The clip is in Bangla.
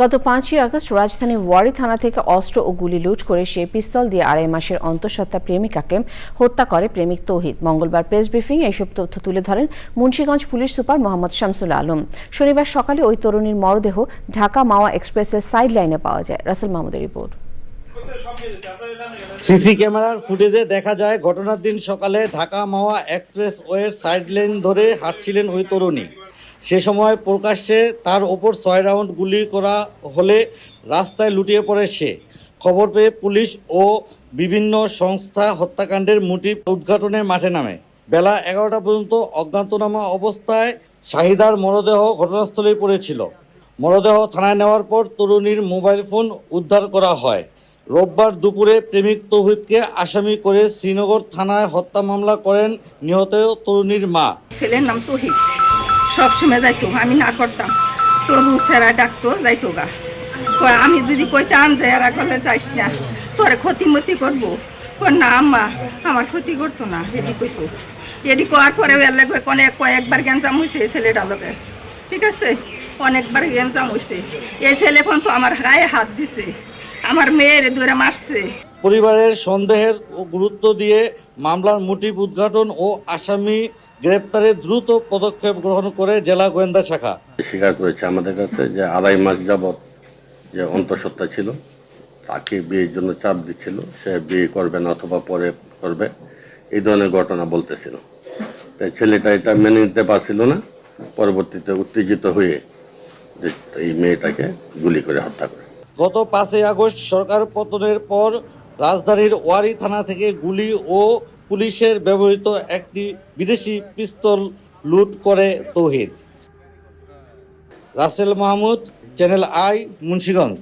গত পাঁচই আগস্ট রাজধানী ওয়ারি থানা থেকে অস্ত্র ও গুলি লুট করে সে পিস্তল দিয়ে আড়াই মাসের অন্তঃসত্ত্বা প্রেমিকাকে হত্যা করে প্রেমিক তৌহিদ। মঙ্গলবার প্রেস ব্রিফিং এইসব তথ্য তুলে ধরেন মুন্সিগঞ্জ পুলিশ সুপার মোহাম্মদ শামসুল আলম। শনিবার সকালে ওই তরুণীর মরদেহ ঢাকা মাওয়া এক্সপ্রেসের সাইড লাইনে পাওয়া যায়। রাসেল মাহমুদের রিপোর্ট। সিসি ক্যামেরার ফুটেজে দেখা যায়, ঘটনার দিন সকালে ঢাকা মাওয়া এক্সপ্রেস ওয়ের সাইড লেন ধরে হাঁটছিলেন ওই তরুণী। সে সময় প্রকাশ্যে তার ওপর ছয় রাউন্ড গুলি করা হলে রাস্তায় লুটিয়ে পড়ে সে। খবর পেয়ে পুলিশ ও বিভিন্ন সংস্থা হত্যাকাণ্ডের মোটিভ উদ্ঘাটনে মাঠে নামে। বেলা এগারোটা পর্যন্ত অজ্ঞাতনামা অবস্থায় শাহিদার মরদেহ ঘটনাস্থলেই পড়েছিল। মরদেহ থানায় নেওয়ার পর তরুণীর মোবাইল ফোন উদ্ধার করা হয়। রোববার দুপুরে প্রেমিক তৌহিদকে আসামি করে শ্রীনগর থানায় হত্যা মামলা করেন নিহত তরুণীর মা। ছেলের নাম তহিদ। সবসময় যাইতো, আমি না করতাম। তবু সেরা ডাকতো, যাইতো গা। আমি যদি কইতাম যে এরা করলে যাইস না, তোরে ক্ষতি মতি করব না আম্মা, আমার ক্ষতি করতো না এটি কইতো। এটি করার পরে বেলে অনেক কয়েকবার গ্যাঞ্জাম হয়েছে এই ছেলেটা লোকে ঠিক আছে? অনেকবার গ্যাঞ্জাম হয়েছে এই ছেলে ফোন তো আমার গায়ে হাত দিছে। আমার মেয়ের দূরে মারছে। পরিবারের সন্দেহের ও গুরুত্ব দিয়ে মামলার মোটিভ উদ্ঘাটন ও আসামি গ্রেপ্তারে দ্রুত পদক্ষেপ গ্রহণ করে জেলা গোয়েন্দা শাখা। স্বীকার করেছে আমাদের কাছে যে আড়াই মাস যাবৎ যে অন্তঃসত্ত্বা ছিল তাকে বিয়ের জন্য চাপ দিচ্ছিল সে বিয়ে করবে না অথবা পরে করবে এই ধরনের ঘটনা বলতেছিল। তাই ছেলেটা এটা মেনে নিতে পারছিল না পরবর্তীতে উত্তেজিত হয়ে যে এই মেয়েটাকে গুলি করে হত্যা করে। গত পাঁচই আগস্ট সরকার পতনের পর রাজধানীর ওয়ারি থানা থেকে গুলি ও পুলিশের ব্যবহৃত একটি বিদেশি পিস্তল লুট করে তৌহিদ। Rasel Mahmud, channel I, Munshiganj.